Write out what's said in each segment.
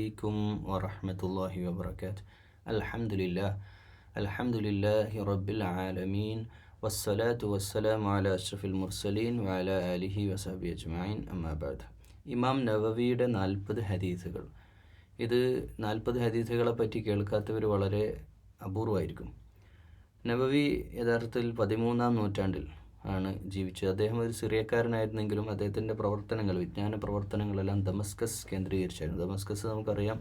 عليكم ورحمة الله وبركاته الحمد لله الحمد لله رب العالمين والصلاة والسلام على أشرف المرسلين وعلى آله وصحبه أجمعين أما بعد ഇമാം നവവിയുടെ നാൽപ്പത് ഹദീസുകൾ ഇത് നാൽപ്പത് ഹദീസുകളെ പറ്റി കേൾക്കാത്തവർ വളരെ അപൂർവമായിരിക്കും നബവി യഥാർത്ഥത്തിൽ പതിമൂന്നാം നൂറ്റാണ്ടിൽ ആണ് ജീവിച്ചത്. അദ്ദേഹം ഒരു സിറിയക്കാരനായിരുന്നെങ്കിലും അദ്ദേഹത്തിന്റെ പ്രവർത്തനങ്ങൾ വിജ്ഞാന പ്രവർത്തനങ്ങളെല്ലാം ദമസ്കസ് കേന്ദ്രീകരിച്ചായിരുന്നു. ദമസ്കസ് നമുക്കറിയാം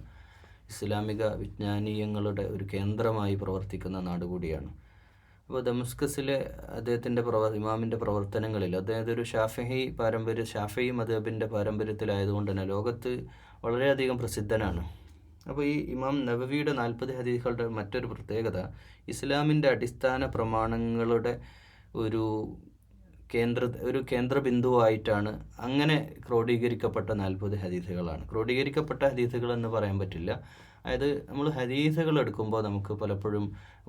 ഇസ്ലാമിക വിജ്ഞാനീയങ്ങളുടെ ഒരു കേന്ദ്രമായി പ്രവർത്തിക്കുന്ന നാട് കൂടിയാണ് അപ്പോൾ ദമസ്കസിലെ അദ്ദേഹത്തിന്റെ പ്രവർ ഇമാമിന്റെ പ്രവർത്തനങ്ങളിൽ അദ്ദേഹം ഒരു ഷാഫഹി പാരമ്പര്യ ഷാഫഹി മദബിന്റെ പാരമ്പര്യത്തിലായതുകൊണ്ട് തന്നെ ലോകത്ത് വളരെയധികം പ്രസിദ്ധനാണ്. അപ്പോൾ ഈ ഇമാം നബവിയുടെ നാൽപ്പത് ഹദീസുകളുടെ മറ്റൊരു പ്രത്യേകത ഇസ്ലാമിന്റെ അടിസ്ഥാന പ്രമാണങ്ങളുടെ ഒരു കേന്ദ്ര ഒരു കേന്ദ്ര ബിന്ദുവായിട്ടാണ് അങ്ങനെ ക്രോഡീകരിക്കപ്പെട്ട നാൽപ്പത് ഹദീസുകളാണ്. ക്രോഡീകരിക്കപ്പെട്ട ഹദീസുകൾ എന്ന് പറയാൻ പറ്റില്ല. അതായത് നമ്മൾ ഹദീസുകൾ എടുക്കുമ്പോൾ നമുക്ക് പലപ്പോഴും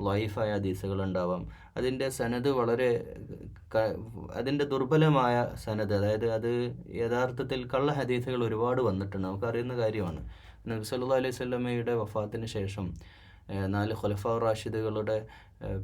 ലൈഫായ ഹദീസുകൾ ഉണ്ടാവാം അതിന്റെ സനത് വളരെ അതിന്റെ ദുർബലമായ സനത് അതായത് അത് യഥാർത്ഥത്തിൽ കള്ള ഹദീസുകൾ ഒരുപാട് വന്നിട്ടുണ്ട്. നമുക്കറിയുന്ന കാര്യമാണ്. നബി സല്ലല്ലാഹു അലൈഹി സ്വലമയുടെ വഫാത്തിന് ശേഷം നാല് ഖുലഫ റാഷിദുകളുടെ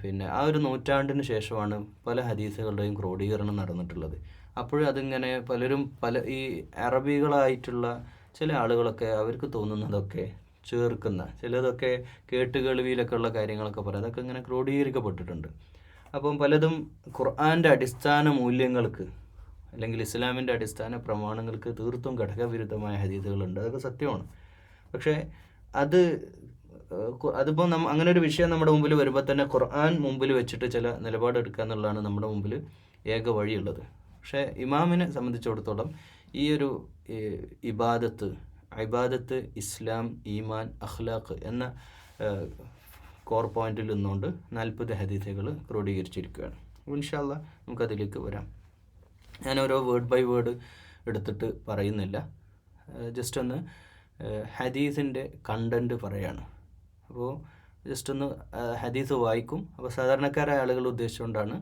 പിന്നെ ആ ഒരു നൂറ്റാണ്ടിന് ശേഷമാണ് പല ഹദീസുകളുടെയും ക്രോഡീകരണം നടന്നിട്ടുള്ളത്. അപ്പോഴും അതിങ്ങനെ പലരും പല ഈ അറബികളായിട്ടുള്ള ചില ആളുകളൊക്കെ അവർക്ക് തോന്നുന്നതൊക്കെ ചേർക്കുന്ന ചിലതൊക്കെ കേട്ടുകേൾവിയിലൊക്കെ ഉള്ള കാര്യങ്ങളൊക്കെ പറയാം. അതൊക്കെ ഇങ്ങനെ ക്രോഡീകരിക്കപ്പെട്ടിട്ടുണ്ട്. അപ്പം പലതും ഖുർആാന്റെ അടിസ്ഥാന മൂല്യങ്ങൾക്ക് അല്ലെങ്കിൽ ഇസ്ലാമിന്റെ അടിസ്ഥാന പ്രമാണങ്ങൾക്ക് തീർത്തും ഘടകവിരുദ്ധമായ ഹദീസുകളുണ്ട്. അതൊക്കെ സത്യമാണ്. പക്ഷേ അത് അതിപ്പോൾ നമ്മ അങ്ങനെ ഒരു വിഷയം നമ്മുടെ മുമ്പിൽ വരുമ്പോൾ തന്നെ ഖുർആൻ മുമ്പിൽ വെച്ചിട്ട് ചില നിലപാടെടുക്കുക എന്നുള്ളതാണ് നമ്മുടെ മുമ്പിൽ ഏക വഴിയുള്ളത്. പക്ഷേ ഇമാമിനെ സംബന്ധിച്ചിടത്തോളം ഈ ഒരു ഇബാദത്ത് ഇബാദത്ത് ഇസ്ലാം ഈമാൻ അഖ്ലാഖ് എന്ന കോർ പോയിന്റിൽ നിന്നുകൊണ്ട് നാൽപ്പത് ഹദീസുകൾ ക്രോഡീകരിച്ചിരിക്കുകയാണ്. ഇൻഷാല്ല നമുക്കതിലേക്ക് വരാം. ഞാൻ ഓരോ വേർഡ് ബൈ വേർഡ് എടുത്തിട്ട് പറയുന്നില്ല. ജസ്റ്റ് ഒന്ന് ഹദീസിന്റെ കണ്ടന്റ് പറയാണ്. അപ്പോൾ ജസ്റ്റ് ഒന്ന് ഹദീസ് വായിക്കും. അപ്പോൾ സാധാരണക്കാരായ ആളുകൾ ഉദ്ദേശിച്ചുകൊണ്ടാണ്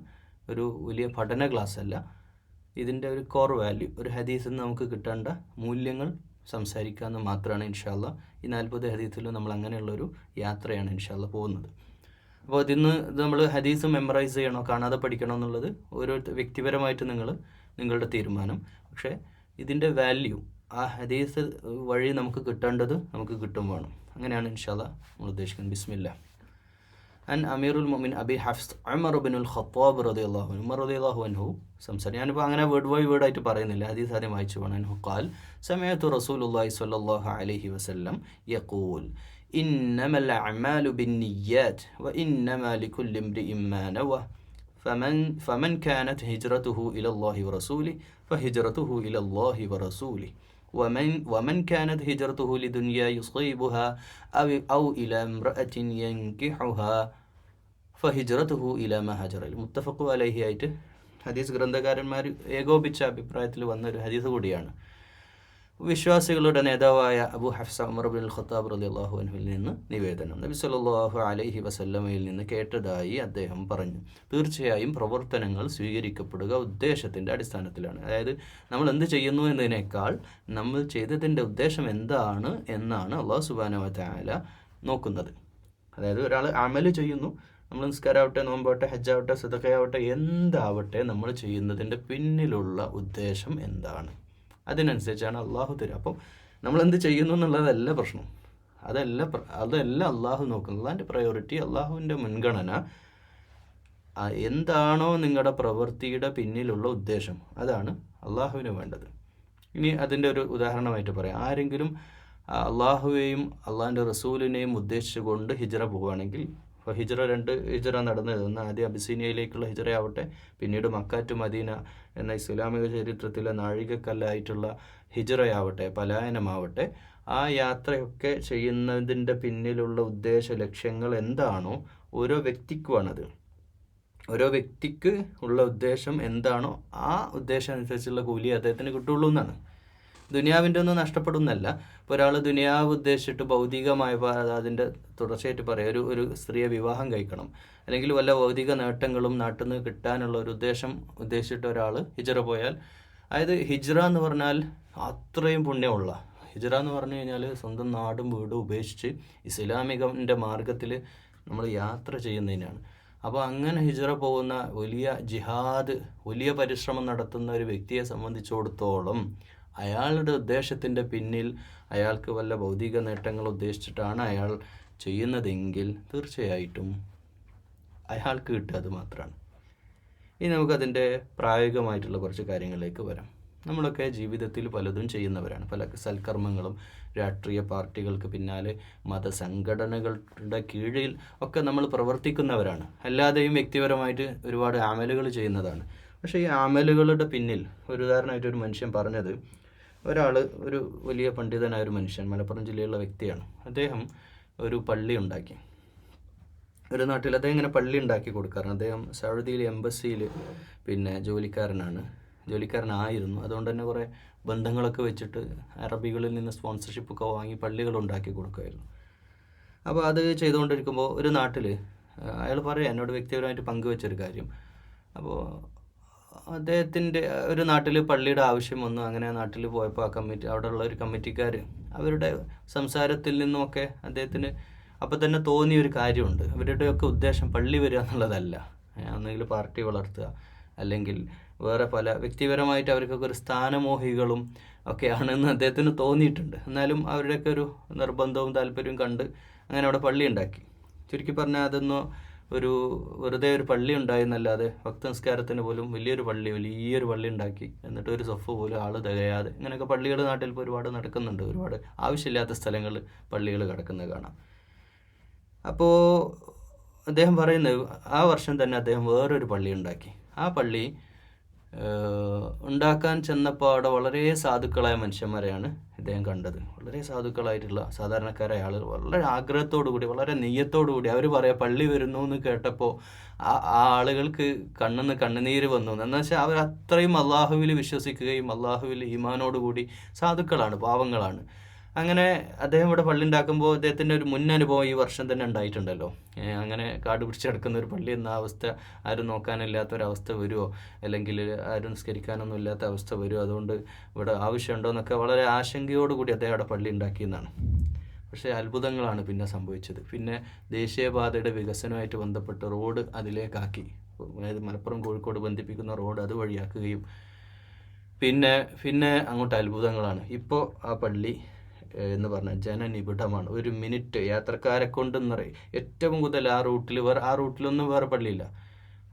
ഒരു വലിയ പഠന ക്ലാസ് അല്ല ഇതിന്റെ ഒരു കോർ വാല്യൂ ഒരു ഹദീസിൽ നിന്ന് നമുക്ക് കിട്ടേണ്ട മൂല്യങ്ങൾ സംസാരിക്കാമെന്ന് മാത്രമാണ് ഇൻഷാല്ല ഈ നാൽപ്പത് ഹദീസിലും നമ്മൾ അങ്ങനെയുള്ളൊരു യാത്രയാണ് ഇൻഷാല്ല പോകുന്നത്. അപ്പോൾ ഇതിന്ന് ഇത് നമ്മൾ ഹദീസ് മെമ്മറൈസ് ചെയ്യണോ കാണാതെ പഠിക്കണോ എന്നുള്ളത് ഓരോ വ്യക്തിപരമായിട്ട് നിങ്ങൾ നിങ്ങളുടെ തീരുമാനം. പക്ഷേ ഇതിന്റെ വാല്യൂ ആ ഹദീസ് വഴി നമുക്ക് കിട്ടേണ്ടത് നമുക്ക് കിട്ടും വേണം അങ്ങനെയാണ് ഇൻഷാല്ല നമ്മൾ ഉദ്ദേശിക്കുന്നത് ബിസ്മില്ല അൻ അമീറുൽ മൊമിൻ അബി ഹഫ്സ് അമർ ബിനുൽ ഖത്താബ് റതി അള്ളാഹു ഉമർ റതി അള്ളാഹു അൻഹു സംസാരം ഞാനിപ്പോൾ അങ്ങനെ വേർഡ് ബൈ വേർഡ് ആയിട്ട് പറയുന്നില്ല ഹദീസ് ആദ്യം വായിച്ചു പോകണം അൻഹു ഖാൽ സമയത്തു റസൂലുള്ളാഹി സ്വല്ലല്ലാഹു അലൈഹി വസല്ലം യഖൂൽ إنما الأعمال بالنيات وإنما لكل امرئ ما نوى فمن فمن كانت هجرته إلى الله ورسوله فهجرته إلى الله ورسوله ومن ومن كانت هجرته لدنيا يصيبها أو أو إلى امرأة ينكحها ഫഹിജ്റത്തുഹു ഇലാമ ഹജറൽ മുത്തഫഖു അലൈഹി ആയിട്ട് ഹദീസ് ഗ്രന്ഥകാരന്മാർ ഏകോപിച്ച അഭിപ്രായത്തിൽ വന്ന ഒരു ഹദീസ് കൂടിയാണ് വിശ്വാസികളുടെ നേതാവായ Abu Hafsa Umar bin Khattab അള്ളാഹു അൻഹുവിൽ നിന്ന് നിവേദനം. നബി സല്ലല്ലാഹു അലൈഹി വസല്ലമയിൽ നിന്ന് കേട്ടതായി അദ്ദേഹം പറഞ്ഞു. തീർച്ചയായും പ്രവർത്തനങ്ങൾ സ്വീകരിക്കപ്പെടുക ഉദ്ദേശത്തിന്റെ അടിസ്ഥാനത്തിലാണ്. അതായത് നമ്മൾ എന്ത് ചെയ്യുന്നു എന്നതിനേക്കാൾ നമ്മൾ ചെയ്തതിന്റെ ഉദ്ദേശം എന്താണ് എന്നാണ് അള്ളാഹു സുബാനവ തആല നോക്കുന്നത്. അതായത് ഒരാൾ അമൽ ചെയ്യുന്നു നമ്മൾ നിസ്കാരാവട്ടെ നോമ്പാവട്ടെ ഹജ്ജാവട്ടെ സദക്കയാവട്ടെ എന്താവട്ടെ നമ്മൾ ചെയ്യുന്നതിന്റെ പിന്നിലുള്ള ഉദ്ദേശം എന്താണ്? അതിനനുസരിച്ചാണ് അള്ളാഹു തരിക അപ്പം നമ്മൾ എന്ത് ചെയ്യുന്നു എന്നുള്ളതല്ല പ്രശ്നം. അതല്ല അതല്ല അള്ളാഹു നോക്കുന്നത്. അതിന്റെ പ്രയോറിറ്റി അള്ളാഹുവിന്റെ മുൻഗണന എന്താണോ നിങ്ങളുടെ പ്രവൃത്തിയുടെ പിന്നിലുള്ള ഉദ്ദേശം. അതാണ് അള്ളാഹുവിന് വേണ്ടത്. ഇനി അതിന്റെ ഒരു ഉദാഹരണമായിട്ട് പറയാം. ആരെങ്കിലും അള്ളാഹുവേയും അള്ളാഹിന്റെ റസൂലിനെയും ഉദ്ദേശിച്ചുകൊണ്ട് ഹിജറ പോവുകയാണെങ്കിൽ ഇപ്പോൾ ഹിജറ രണ്ട് ഹിജറ നടന്നത്. ഒന്ന് ആദ്യം അബിസീനിയയിലേക്കുള്ള ഹിജറയാവട്ടെ പിന്നീട് മക്കാറ്റു മദീന എന്ന ഇസ്ലാമിക ചരിത്രത്തിലെ നാഴികക്കല്ലായിട്ടുള്ള ഹിജറയാവട്ടെ പലായനമാവട്ടെ. ആ യാത്രയൊക്കെ ചെയ്യുന്നതിന്റെ പിന്നിലുള്ള ഉദ്ദേശ ലക്ഷ്യങ്ങൾ എന്താണോ ഓരോ വ്യക്തിക്കുമാണത് ഓരോ വ്യക്തിക്ക് ഉള്ള ഉദ്ദേശം എന്താണോ ആ ഉദ്ദേശം അനുസരിച്ചുള്ള കൂലി അദ്ദേഹത്തിന് കിട്ടുള്ളൂ എന്നാണ് ദുനിയാവിന്റെ ഒന്നും നഷ്ടപ്പെടുന്നല്ല ഇപ്പോൾ ഒരാൾ ദുനിയാവ് ഉദ്ദേശിച്ചിട്ട് ഭൗതികമായ അതിന്റെ തുടർച്ചയായിട്ട് പറയാം. ഒരു ഒരു സ്ത്രീയെ വിവാഹം കഴിക്കണം. അല്ലെങ്കിൽ വല്ല ഭൗതിക നേട്ടങ്ങളും നാട്ടിൽ നിന്ന് കിട്ടാനുള്ള ഒരു ഉദ്ദേശം ഉദ്ദേശിച്ചിട്ട് ഒരാൾ ഹിജറ പോയാൽ അതായത് ഹിജ്റ എന്ന് പറഞ്ഞാൽ അത്രയും പുണ്യമുള്ള ഹിജറ എന്ന് പറഞ്ഞു കഴിഞ്ഞാൽ സ്വന്തം നാടും വീടും ഉപേക്ഷിച്ച് ഇസ്ലാമികന്റെ മാർഗത്തിൽ നമ്മൾ യാത്ര ചെയ്യുന്നതിനാണ്. അപ്പോൾ അങ്ങനെ ഹിജറ പോകുന്ന വലിയ ജിഹാദ് വലിയ പരിശ്രമം നടത്തുന്ന ഒരു വ്യക്തിയെ സംബന്ധിച്ചിടത്തോളം അയാളുടെ ഉദ്ദേശത്തിന്റെ പിന്നിൽ അയാൾക്ക് വല്ല ഭൗതിക നേട്ടങ്ങൾ ഉദ്ദേശിച്ചിട്ടാണ് അയാൾ ചെയ്യുന്നതെങ്കിൽ തീർച്ചയായിട്ടും അയാൾക്ക് കിട്ടുക അത് മാത്രമാണ്. ഇനി നമുക്കതിന്റെ പ്രായോഗികമായിട്ടുള്ള കുറച്ച് കാര്യങ്ങളിലേക്ക് വരാം. നമ്മളൊക്കെ ജീവിതത്തിൽ പലതും ചെയ്യുന്നവരാണ്. പല സൽക്കർമ്മങ്ങളും രാഷ്ട്രീയ പാർട്ടികൾക്ക് പിന്നാലെ മതസംഘടനകളുടെ കീഴിൽ ഒക്കെ നമ്മൾ പ്രവർത്തിക്കുന്നവരാണ്. അല്ലാതെയും വ്യക്തിപരമായിട്ട് ഒരുപാട് ആമലുകൾ ചെയ്യുന്നതാണ്. പക്ഷേ ഈ ആമലുകളുടെ പിന്നിൽ ഒരു ഉദാഹരണമായിട്ട് ഒരു മനുഷ്യൻ പറഞ്ഞത് ഒരാൾ ഒരു വലിയ പണ്ഡിതനായ ഒരു മനുഷ്യൻ മലപ്പുറം ജില്ലയിലുള്ള വ്യക്തിയാണ്. അദ്ദേഹം ഒരു പള്ളി ഉണ്ടാക്കി. ഒരു നാട്ടിൽ അദ്ദേഹം ഇങ്ങനെ പള്ളി ഉണ്ടാക്കി കൊടുക്കാറുണ്ട് അദ്ദേഹം സൗദിയിൽ എംബസിയിൽ പിന്നെ ജോലിക്കാരനാണ്. ജോലിക്കാരനായിരുന്നു. അതുകൊണ്ട് തന്നെ കുറേ ബന്ധങ്ങളൊക്കെ വെച്ചിട്ട് അറബികളിൽ നിന്ന് സ്പോൺസർഷിപ്പ് ഒക്കെ വാങ്ങി പള്ളികൾ ഉണ്ടാക്കി കൊടുക്കുമായിരുന്നു. അപ്പോൾ അത് ചെയ്തുകൊണ്ടിരിക്കുമ്പോൾ ഒരു നാട്ടിൽ അയാൾ പറയാം എന്നോട് വ്യക്തിപരമായിട്ട് പങ്കുവെച്ചൊരു കാര്യം. അപ്പോൾ അദ്ദേഹത്തിന്റെ ഒരു നാട്ടിൽ പള്ളിയുടെ ആവശ്യം വന്നു. അങ്ങനെ നാട്ടിൽ പോയപ്പോൾ ആ കമ്മിറ്റി അവിടെയുള്ള ഒരു കമ്മിറ്റിക്കാർ അവരുടെ സംസാരത്തിൽ നിന്നുമൊക്കെ അദ്ദേഹത്തിന് അപ്പം തന്നെ തോന്നിയ ഒരു കാര്യമുണ്ട്. അവരുടെയൊക്കെ ഉദ്ദേശം പള്ളി വരിക എന്നുള്ളതല്ല. ഒന്നുകിൽ പാർട്ടി വളർത്തുക അല്ലെങ്കിൽ വേറെ പല വ്യക്തിപരമായിട്ട് അവർക്കൊക്കെ ഒരു സ്ഥാനമോഹികളും ഒക്കെയാണെന്ന് അദ്ദേഹത്തിന് തോന്നിയിട്ടുണ്ട്. എന്നാലും അവരുടെയൊക്കെ ഒരു നിർബന്ധവും താല്പര്യവും കണ്ട് അങ്ങനെ അവിടെ പള്ളി ഉണ്ടാക്കി. ചുരുക്കി പറഞ്ഞാൽ അതൊന്നും ഒരു വെറുതെ ഒരു പള്ളി ഉണ്ടായെന്നല്ലാതെ ഭക്തനസ്കാരത്തിന് പോലും വലിയൊരു പള്ളി വലിയൊരു പള്ളി ഉണ്ടാക്കി. എന്നിട്ട് ഒരു സൊഫ് പോലും ആൾ തികയാതെ. ഇങ്ങനെയൊക്കെ പള്ളികൾ നാട്ടിൽ ഇപ്പോൾ ഒരുപാട് നടക്കുന്നുണ്ട്. ഒരുപാട് ആവശ്യമില്ലാത്ത സ്ഥലങ്ങളിൽ പള്ളികൾ കിടക്കുന്നത് കാണാം. അപ്പോൾ അദ്ദേഹം പറയുന്നത് ആ വർഷം തന്നെ അദ്ദേഹം വേറൊരു പള്ളി ഉണ്ടാക്കി. ആ പള്ളി ഉണ്ടാക്കാൻ ചെന്നപ്പോൾ അവിടെ വളരെ സാധുക്കളായ മനുഷ്യന്മാരെയാണ് ഇദ്ദേഹം കണ്ടത്. വളരെ സാധുക്കളായിട്ടുള്ള സാധാരണക്കാരായ ആളുകൾ വളരെ ആഗ്രഹത്തോടു കൂടി വളരെ നെയ്യത്തോടു കൂടി അവർ പറയാം പള്ളി വരുന്നു എന്ന് കേട്ടപ്പോൾ ആ ആളുകൾക്ക് കണ്ണെന്ന് കണ്ണുനീര് വന്നു. എന്ന് വെച്ചാൽ അവർ അത്രയും അള്ളാഹുവിൽ വിശ്വസിക്കുകയും അള്ളാഹുവിൽ ഈമാനോടുകൂടി സാധുക്കളാണ് പാവങ്ങളാണ്. അങ്ങനെ അദ്ദേഹം ഇവിടെ പള്ളി ഉണ്ടാക്കുമ്പോൾ അദ്ദേഹത്തിന്റെ ഒരു മുൻ അനുഭവം ഈ വർഷം തന്നെ ഉണ്ടായിട്ടുണ്ടല്ലോ. അങ്ങനെ കാട് പിടിച്ചെടുക്കുന്ന ഒരു പള്ളി എന്ന അവസ്ഥ ആരും നോക്കാനില്ലാത്ത ഒരവസ്ഥ വരുമോ അല്ലെങ്കിൽ ആരും നിസ്കരിക്കാനൊന്നും ഇല്ലാത്ത അവസ്ഥ വരുമോ അതുകൊണ്ട് ഇവിടെ ആവശ്യമുണ്ടോ എന്നൊക്കെ വളരെ ആശങ്കയോടുകൂടി അദ്ദേഹം അവിടെ പള്ളി ഉണ്ടാക്കിയെന്നാണ്. പക്ഷേ അത്ഭുതങ്ങളാണ് പിന്നെ സംഭവിച്ചത്. പിന്നെ ദേശീയപാതയുടെ വികസനമായിട്ട് ബന്ധപ്പെട്ട് റോഡ് അതിലേക്കാക്കി. അതായത് മലപ്പുറം കോഴിക്കോട് ബന്ധിപ്പിക്കുന്ന റോഡ് അതുവഴിയാക്കുകയും പിന്നെ പിന്നെ അങ്ങോട്ട് അത്ഭുതങ്ങളാണ്. ഇപ്പോൾ ആ പള്ളി എന്ന് പറഞ്ഞാൽ ജനനിബിഡമാണ്. ഒരു മിനിറ്റ് യാത്രക്കാരെ കൊണ്ടെന്ന് പറയും ഏറ്റവും കൂടുതൽ ആ റൂട്ടിൽ വേറെ ആ റൂട്ടിലൊന്നും വേറെ പള്ളിയില്ല.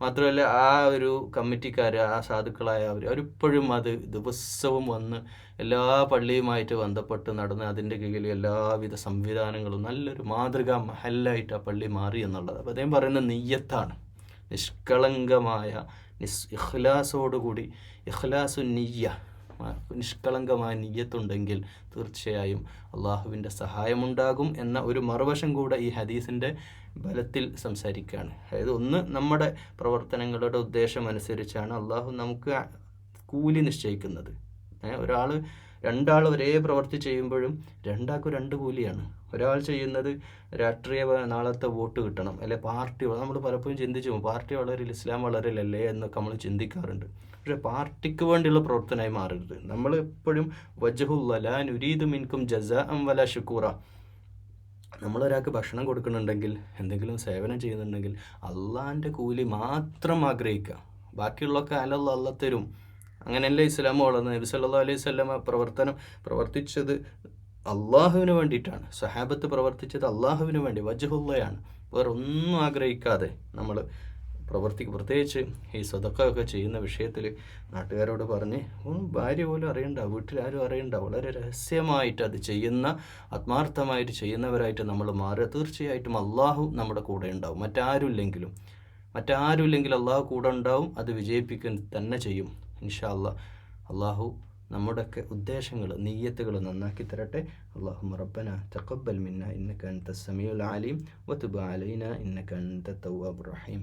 മാത്രമല്ല ആ ഒരു കമ്മിറ്റിക്കാർ ആ സാധുക്കളായ അവർ അവരിപ്പോഴും അത് ദിവസവും വന്ന് എല്ലാ പള്ളിയുമായിട്ട് ബന്ധപ്പെട്ട് നടന്ന് അതിന്റെ കീഴിൽ എല്ലാവിധ സംവിധാനങ്ങളും നല്ലൊരു മാതൃകാ മഹലായിട്ട് ആ പള്ളി മാറി എന്നുള്ളത്. അപ്പോൾ അദ്ദേഹം പറയുന്ന നെയ്യത്താണ്. നിഷ്കളങ്കമായ നിസ് ഇഖ്ലാസോടുകൂടി ഇഖ്ലാസു നെയ്യ നിഷ്കളങ്കമായ നീയത്തുണ്ടെങ്കിൽ തീർച്ചയായും അള്ളാഹുവിന്റെ സഹായമുണ്ടാകും എന്ന ഒരു മറുവശം കൂടെ ഈ ഹദീസിന്റെ ബലത്തിൽ സംസാരിക്കുകയാണ്. അതായത് ഒന്ന് നമ്മുടെ പ്രവർത്തനങ്ങളുടെ ഉദ്ദേശം അനുസരിച്ചാണ് അള്ളാഹു നമുക്ക് കൂലി നിശ്ചയിക്കുന്നത്. ഒരാൾ രണ്ടാൾ ഒരേ പ്രവൃത്തി ചെയ്യുമ്പോഴും രണ്ടാൾക്കും രണ്ട് കൂലിയാണ്. ഒരാൾ ചെയ്യുന്നത് രാഷ്ട്രീയ നാളത്തെ വോട്ട് കിട്ടണം അല്ലെ പാർട്ടി നമ്മൾ പലപ്പോഴും ചിന്തിച്ചു പാർട്ടി വളരില്ല ഇസ്ലാം വളരില്ലല്ലേ എന്നൊക്കെ നമ്മൾ ചിന്തിക്കാറുണ്ട്. പക്ഷേ പാർട്ടിക്ക് വേണ്ടിയുള്ള പ്രവർത്തനമായി മാറരുത്. നമ്മൾ എപ്പോഴും വജഹുല്ല നുരീദ് മിൻകും ജസ അം വല ഷുക്കൂറ നമ്മളൊരാൾക്ക് ഭക്ഷണം കൊടുക്കുന്നുണ്ടെങ്കിൽ എന്തെങ്കിലും സേവനം ചെയ്യുന്നുണ്ടെങ്കിൽ അള്ളാന്റെ കൂലി മാത്രം ആഗ്രഹിക്കുക. ബാക്കിയുള്ളൊക്കെ അലല്ല അല്ല തരും. അങ്ങനെയല്ലേ ഇസ്ലാം വളർന്നത്? നബി സല്ലാ അലൈഹി സ്വലമ പ്രവർത്തനം പ്രവർത്തിച്ചത് അള്ളാഹുവിന് വേണ്ടിയിട്ടാണ്. സഹാബത്ത് പ്രവർത്തിച്ചത് അള്ളാഹുവിന് വേണ്ടി വജഹുള്ളയാണ് വേറെ ഒന്നും ആഗ്രഹിക്കാതെ നമ്മൾ പ്രവർത്തിക്കും പ്രത്യേകിച്ച് ഈ സ്വതക്കൊക്കെ ചെയ്യുന്ന വിഷയത്തിൽ നാട്ടുകാരോട് പറഞ്ഞ് ഒന്നും ഭാര്യ പോലും അറിയണ്ട വീട്ടിലാരും അറിയണ്ട വളരെ രഹസ്യമായിട്ട് അത് ചെയ്യുന്ന ആത്മാർത്ഥമായിട്ട് ചെയ്യുന്നവരായിട്ട് നമ്മൾ മാറുക. തീർച്ചയായിട്ടും അള്ളാഹു നമ്മുടെ കൂടെ ഉണ്ടാവും. മറ്റാരുമില്ലെങ്കിലും മറ്റാരുമില്ലെങ്കിൽ മറ്റാരും അള്ളാഹു കൂടെ ഉണ്ടാവും. അത് വിജയിപ്പിക്കാൻ തന്നെ ചെയ്യും. ഇൻഷാ അള്ളാഹ് അള്ളാഹു നമ്മുടെയൊക്കെ ഉദ്ദേശങ്ങൾ നീയത്തുകൾ നന്നാക്കി തരട്ടെ. അള്ളാഹു റബ്ബന തഖബ്ബൽ മിന്ന ഇന്നക അൻത സമീഉൽ അലീം വതുബ് അലൈന ഇന്നക അൻത റഹീം.